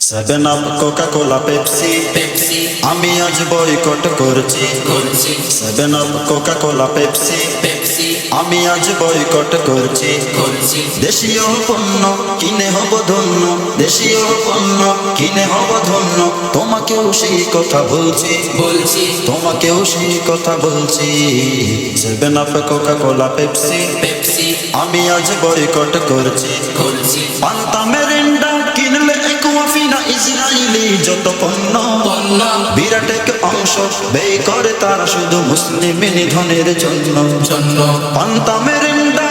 Seven Up Coca Cola Pepsi Pepsi আমি আজ boycott করছি। করছি। Seven Up Coca Cola Pepsi Pepsi আমি আজ বয়কট করছি। করছি। দেশীয় পণ্য কিনে হব ধন্য। দেশীয় পণ্য কিনে হব ধন্য। তোমাকেও সেই কথা বলছি। বলছি। তোমাকেও সেই কথা বলছি। Seven Up Coca Cola Pepsi Pepsi আমি আজ বয়কট করছি। করছি। পান্তা ইসরায়েলি যত পণ্য বিরাট এক অংশ ব্যয় করে তারা শুধু মুসলিম নিধনের জন্য। পান্তা ইসরায়েলি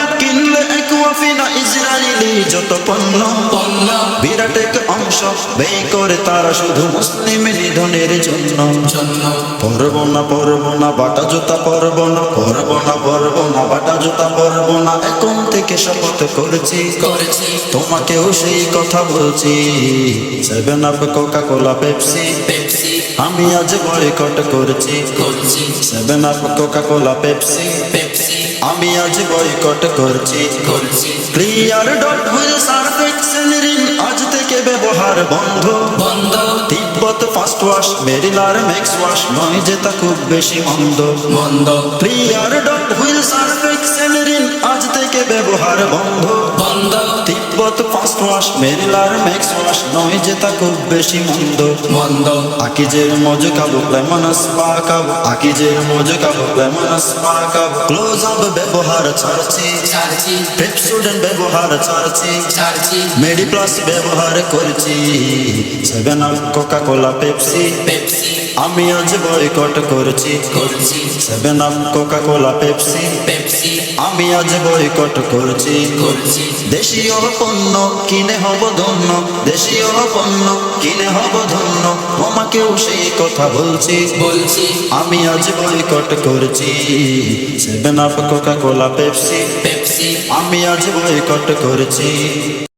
যত পণ্য পণ্য বিরাট এক অংশ ব্যয় করে তারা শুধু মুসলিম নিধনের জন্য। পরব না পরব না, বাটা জুতা পরব না পরব না পরব না, বাটা জুতা পরব না, এখন থেকে শপথ করেছি। তোমাকেও সেই কথা বলছি। Seven up Coca Cola Pepsi Pepsi আমি আজ বয়কট করছি। Seven up Coca Cola Pepsi Pepsi আমি আজ বয়কট করছি। করছি। ক্লিয়ার ডট হয়ে সার্ফেক্সেল রিং আজ থেকে ব্যবহার বন্ধ। বন্ধ। তিব্বত ফাস্ট ওয়াশ মেরিলার ম্যাক্স ওয়াশ নয় যেটা খুব বেশি মন্দ। মন্দ। Clear dot Wheel Surf Excel ring আজ থেকে ব্যবহার বন্ধ। ওয়াশ মেরিলার ম্যাক্স ওয়াশ নয় যে তা খুব বেশি মন্দ। মন্দ। আকিজের মজ খাব লেমনস পা খাব। আকিজের মজ খাব লেমনস পা খাব। ক্লোজ আপ ব্যবহার ছাড়ছি। ছাড়ছি। পেপসুডেন্ট ব্যবহার ছাড়ছি। ছাড়ছি। মেডি প্লাস ব্যবহার করছি। Seven Up Coca Cola Pepsi Pepsi আমি আজ বয়কট করছি। করছি। Seven Up Coca Cola Pepsi Pepsi আমি আজ বয়কট করছি। করছি। দেশীয় পণ্য কিনে হব ধন্য দেশীয় পণ্য কিনে হব ধন্য তোমাকেও সেই কথা বলছি। বলছি। আমি আজ বয়কট করছি Seven Up Coca Cola Pepsi. Pepsi. আমি আজ বয়কট করছি।